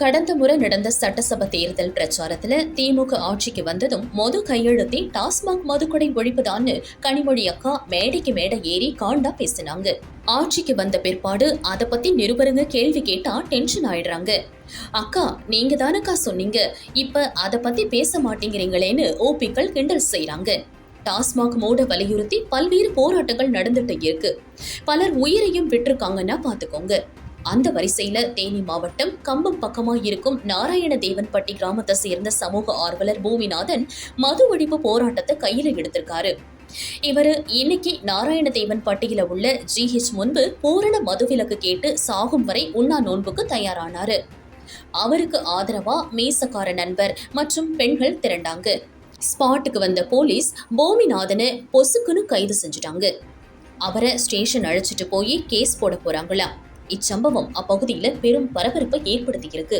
கடந்த முறை நடந்த சட்டசபை தேர்தல் பிரச்சாரத்துல திமுக ஆட்சிக்கு வந்ததும் மது கையெழுத்தி டாஸ்மாக் மதுக்கடை ஒழிப்புதான்னு கனிமொழி அக்கா மேடைக்கு மேடை ஏறி காண்டா பேசினாங்க. ஆட்சிக்கு வந்த பிற்பாடு அத பத்தி நிருபருங்க கேள்வி கேட்டா டென்ஷன் ஆயிடுறாங்க. அக்கா நீங்க தானக்கா சொன்னீங்க. இப்ப அத பத்தி பேச மாட்டேங்கிறீங்களேன்னு ஓபிக்கள் கிண்டல் செய்யறாங்க டாஸ்மாக் மூட வலியுறுத்தி பல்வேறு போராட்டங்கள் நடந்துட்டு இருக்கு. பலர் உயிரையும் விட்டுருக்காங்கன்னா பாத்துக்கோங்க. அந்த வரிசையில தேனி மாவட்டம் கம்பம் பக்கமா இருக்கும் நாராயண தேவன்பட்டி கிராமத்தை சேர்ந்த சமூக ஆர்வலர் பூமிநாதன் மது ஒழிப்பு போராட்டத்தை கையில எடுத்திருக்காரு. இவர் இன்னைக்கு நாராயண தேவன்பட்டியில உள்ள ஜிஹெச் முன்பு பூரண மதுவிலக்கு கேட்டு சாகும் வரை உண்ணா நோன்புக்கு தயாரானாரு. அவருக்கு ஆதரவா மேசக்கார நண்பர் மற்றும் பெண்கள் திரண்டாங்க. ஸ்பாட்டுக்கு வந்த போலீஸ் பூமிநாதனை பொசுக்குன்னு கைது செஞ்சுட்டாங்க. அவரை ஸ்டேஷன் அழைச்சிட்டு போய் கேஸ் போட போறாங்களாம். இச்சம்பவம் அப்பகுதியில பெரும் பரபரப்பை ஏற்படுத்தியிருக்கு.